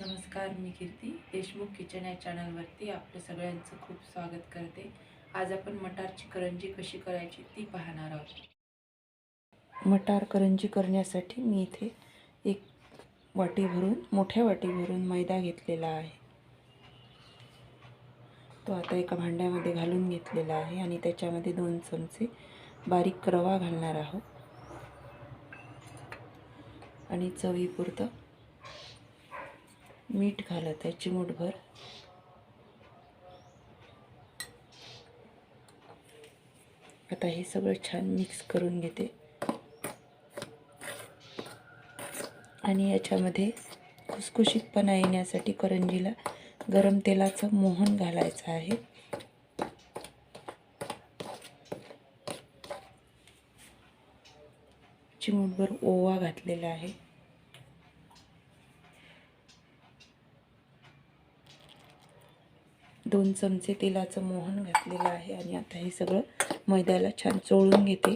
नमस्कार मी कीर्ती. देशमुख किचन या चॅनलवरती आपलं सगळ्यांचं खूप स्वागत करते. आज आपण मटारची करंजी कशी करायची ती पाहणार आहोत. मटार करंजी करण्यासाठी मी इथे एक वाटी भरून मोठ्या वाटी भरून मैदा घेतलेला आहे. तो आता एका भांड्यामध्ये घालून घेतलेला आहे आणि त्याच्यामध्ये दोन चमचे बारीक रवा घालणार आहोत. आणि चवीपुरतं मीठ घालत आहे चिमूटभर आता हे सगळं छान मिक्स करून घेते. आणि याच्यामध्ये खुसखुशीतपणा येण्यासाठी करंजीला गरम तेलाचं मोहन घालायचं आहे. चिमूटभर ओवा घातलेला आहे. दोन चमचे तेलाचं मोहन घातलेलं आहे आणि आता हे सगळं मैद्याला छान चोळून घेते.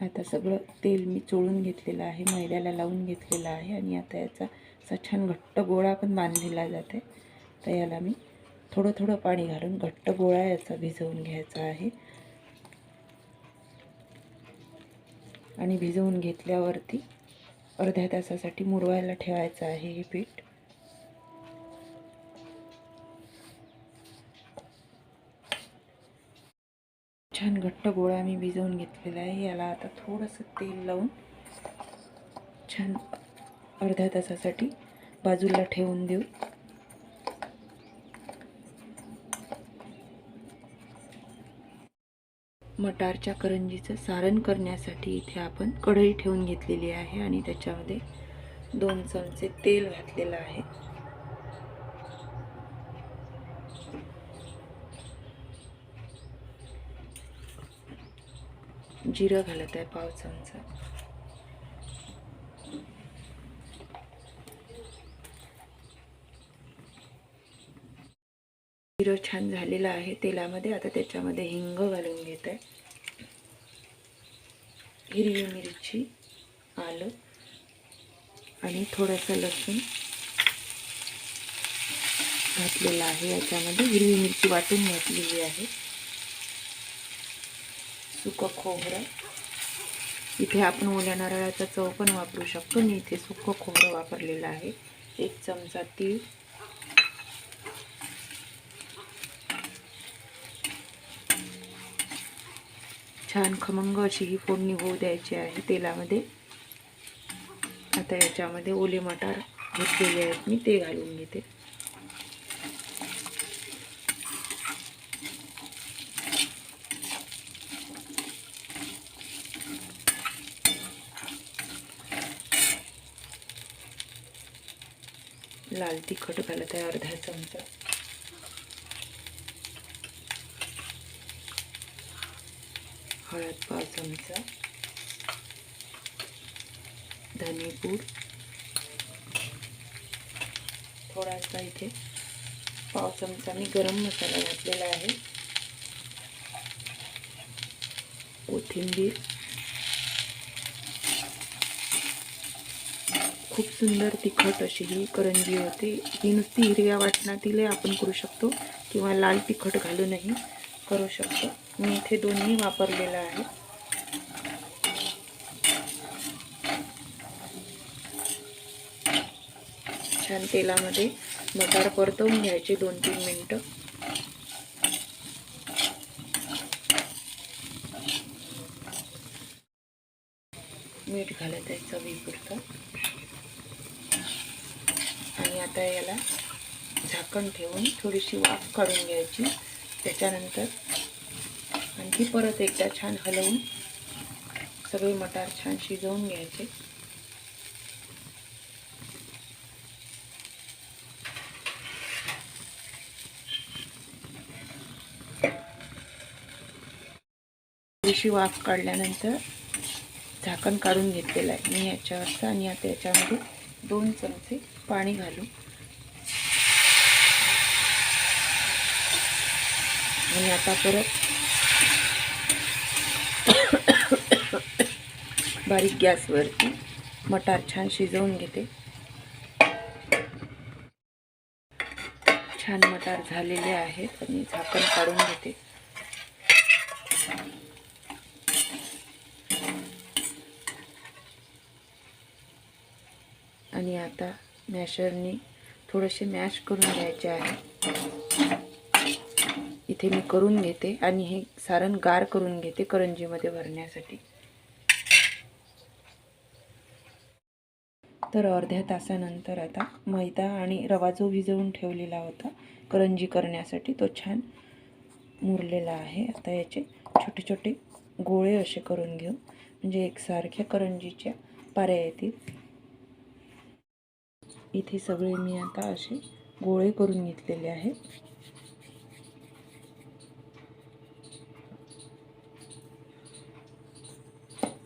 आता सगळं तेल मी चोळून घेतलेलं आहे मैद्याला लावून घेतलेलं आहे आणि आता याचा असा छान घट्ट गोळा पण बांधलेला जाते तर याला मी थोडं थोडं पाणी घालून घट्ट गोळा याचा भिजवून घ्यायचा आहे. आणि भिजवून घेतल्यावरती अर्ध्या तासासाठी मुरवायला ठेवायचं आहे हे पीठ. छान घट्ट गोळा मी भिजवून घेतलेला आहे. याला आता थोडंसं तेल लावून छान अर्ध्या तासासाठी बाजूला ठेवून देऊ. मटारच्या करंजीचं सारण करण्यासाठी इथे आपण कढई ठेवून घेतलेली आहे आणि त्याच्यामध्ये दोन चमचे तेल घातलेलं आहे. जिरं घालत आहे पाव चमचा. जिरं छान झालेलं आहे. तेलामध्ये आता त्याच्यामध्ये हिंग घालून घेत. आहे हिरवी मिरची आलं आणि थोडंसं लसूण घातलेलं आहे याच्यामध्ये. हिरवी मिरची वाटून घातलेली आहे. सुकं खोबरं. इथे आपण ओल्या नारळाचा चव पण वापरू शकतो. मी इथे सुकं खोबरं वापरलेलं आहे. एक चमचा तीळ. छान खमंग अशी ही फोडणी होऊ द्यायची आहे तेलामध्ये. आता याच्यामध्ये ओले मटार घेतलेले आहेत मी ते घालून घेते. लाल तिखट घालत आहे अर्धा चमचा. हळद पाव चमचा धनेपूड थोडासा इथे पाव चमचा मी गरम मसाला घातलेला आहे. कोथिंबीर. खूप सुंदर तिखट अशी ही करंजी होते. ही नुसती हिरव्या वाटणातील आपण करू शकतो किंवा लाल तिखट घालूनही करू शकतो. मी इथे दोन्ही वापरलेलं आहे. छान तेलामध्ये मटार परतवून घ्यायचे दोन तीन मिनटं. मीठ घालत आहे चवीपुरतं. आणि आता याला झाकण ठेवून थोडीशी वाफ काढून घ्यायची. त्याच्यानंतर आणखी परत एकदा छान हलवून सगळे मटार छान शिजवून घ्यायचे. थोडीशी वाफ काढल्यानंतर झाकण काढून घेतलेलं आहे मी याच्यावरचं आणि आता याच्यामध्ये दोन चमचे पाणी घालू आणि आता परत बारीक गॅसवरती मटार छान शिजवून घेते. छान मटार झालेले आहेत आणि झाकण काढून घेते. आणि आता मॅशरनी थोडेसे मॅश करून घ्यायचे आहे. इथे मी करून घेते आणि हे सारण गार करून घेते करंजीमध्ये भरण्यासाठी. तर अर्ध्या तासानंतर आता मैदा आणि रवा जो भिजवून ठेवलेला होता करंजी करण्यासाठी तो छान मुरलेला आहे. आता याचे छोटे छोटे गोळे असे करून घेऊ. म्हणजे एकसारख्या करंजीच्या पाऱ्या येतील. इथे सगळे मी आता असे गोळे करून घेतलेले आहेत.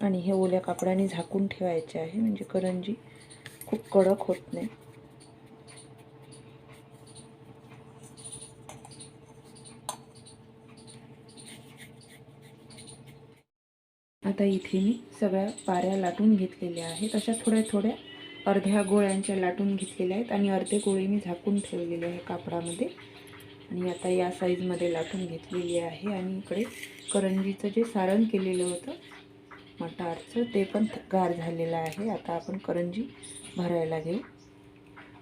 आणि हे ओल्या कापडाने झाकून ठेवायचे आहे. म्हणजे करंजी खूप कडक होत नाही. आता इथे मी सगळ्या पाऱ्या लाटून घेतलेल्या आहेत. अशा थोड्या थोड्या अर्ध्या गोळ्यांच्या लाटून घेतलेल्या आहेत आणि अर्धे गोळे मी झाकून ठेवलेले आहे कापडामध्ये. आणि आता या साईजमध्ये लाटून घेतलेली आहे. आणि इकडे करंजीचं जे सारण केलेलं होतं मटारचं ते पण गार झालेलं आहे. आता आपण करंजी भरायला घेऊ.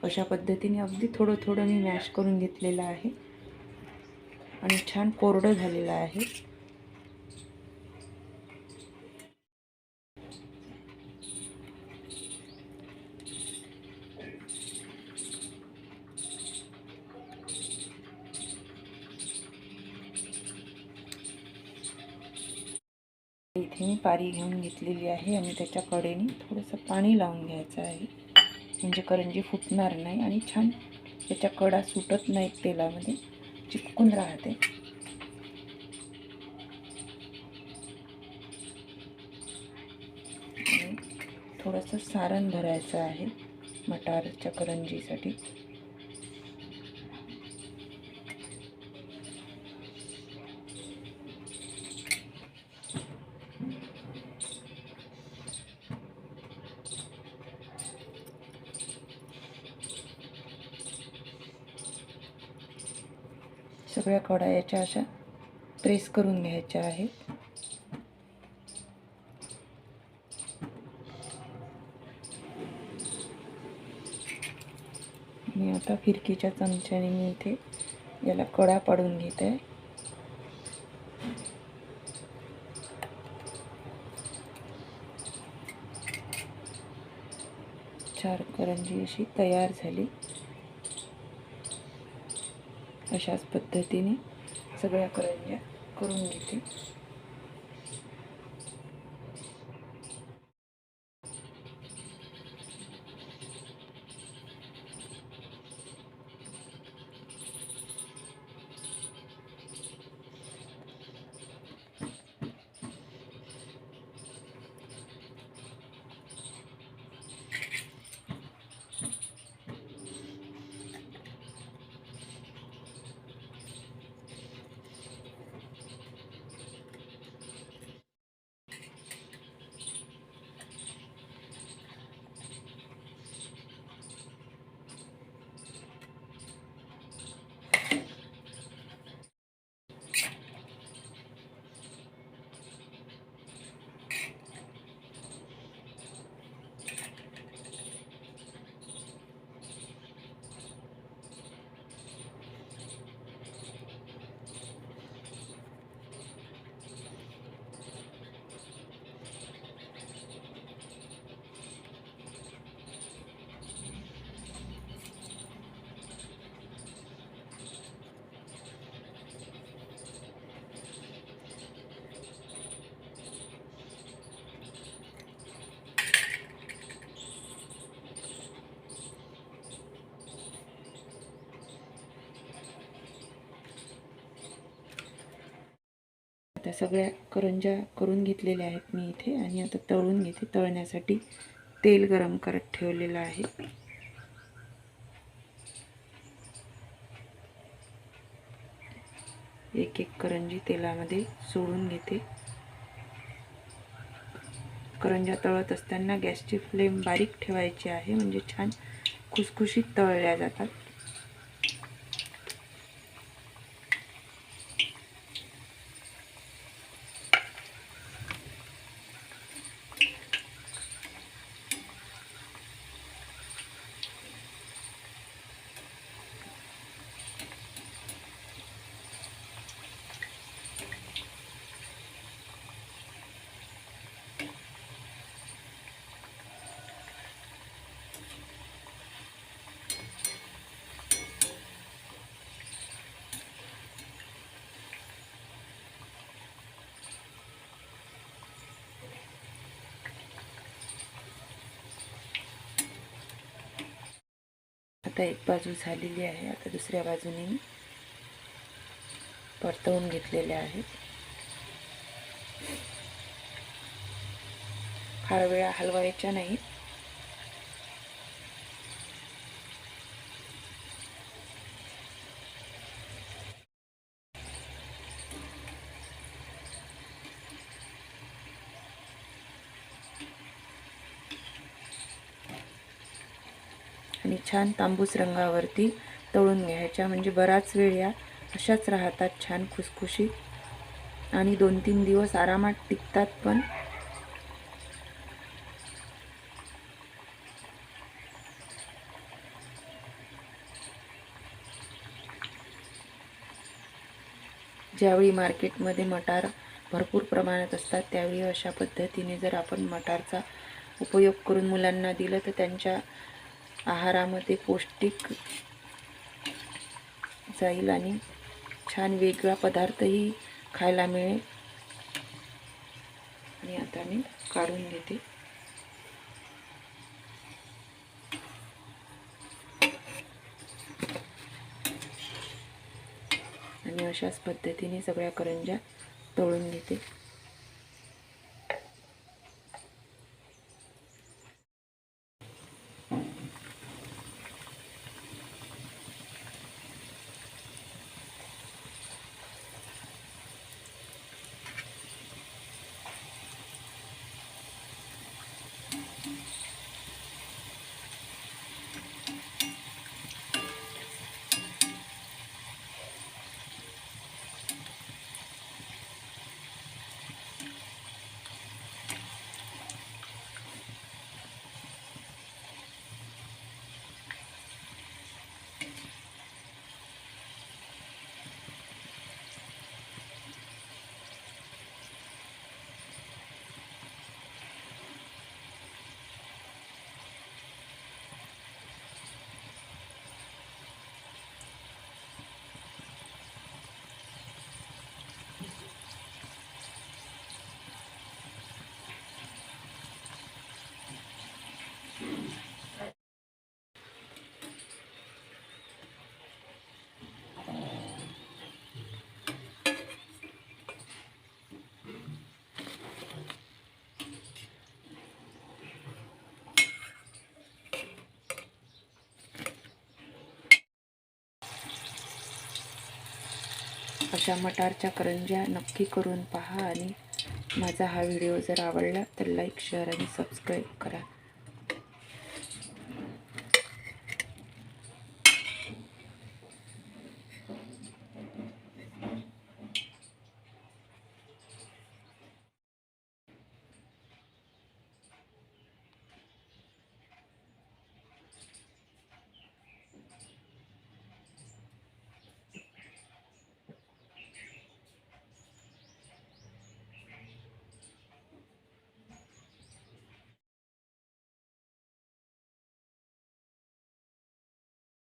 अशा पद्धतीने अगदी थोडं थोडं मी मॅश करून घेतलेलं आहे. आणि छान कोरडं झालेलं आहे इथे मी पारी घेऊन घेतलेली आहे आणि त्याच्या कडेने थोडंसं पाणी लावून घ्यायचं आहे. म्हणजे करंजी फुटणार नाही आणि छान त्याच्या कडा सुटत नाहीत तेलामध्ये चिपकून राहते. थोडंसं सारण भरायचं आहे मटारच्या करंजीसाठी. सगळ्या कडा याच्या अशा प्रेस करून घ्यायच्या आहेत. मी आता फिरकीच्या चमच्याने मी इथे याला कडा पाडून घेत. आहे चार करंजी अशी तयार झाली. अशाच पद्धतीने सगळ्या करंज्या करून घेते. आता सगळ्या करंज्या करून घेतलेल्या आहेत मी इथे आणि आता तळून घेते. तळण्यासाठी तेल गरम करत ठेवलेलं आहे. एक एक करंजी तेलामध्ये सोडून घेते. करंजा तळत असताना गॅसची फ्लेम बारीक ठेवायची आहे. म्हणजे छान खुसखुशीत तळल्या जातात. आता एक बाजू झालेली आहे. आता दुसऱ्या बाजूने मी परतवून घेतलेल्या आहेत फार वेळा हलवायच्या नाहीत. आणि छान तांबूस रंगावरती तळून घ्यायच्या. म्हणजे बराच वेळ या अशाच राहतात छान खुसखुशी. आणि दोन तीन दिवस आरामात टिकतात पण. ज्यावेळी मार्केटमध्ये मटार भरपूर प्रमाणात असतात त्यावेळी अशा पद्धतीने जर आपण मटारचा उपयोग करून मुलांना दिलं तर त्यांच्या आहारामध्ये पौष्टिक जाईल आणि छान वेगळा पदार्थही खायला मिळेल. आणि आता मी काढून घेते. आणि अशाच पद्धतीने सगळ्या करंज्या तळून घेते. अशा मटारच्या करंज्या नक्की करून पहा आणि माझा हा व्हिडिओ जर आवडला तर लाईक शेअर आणि सबस्क्राईब करा.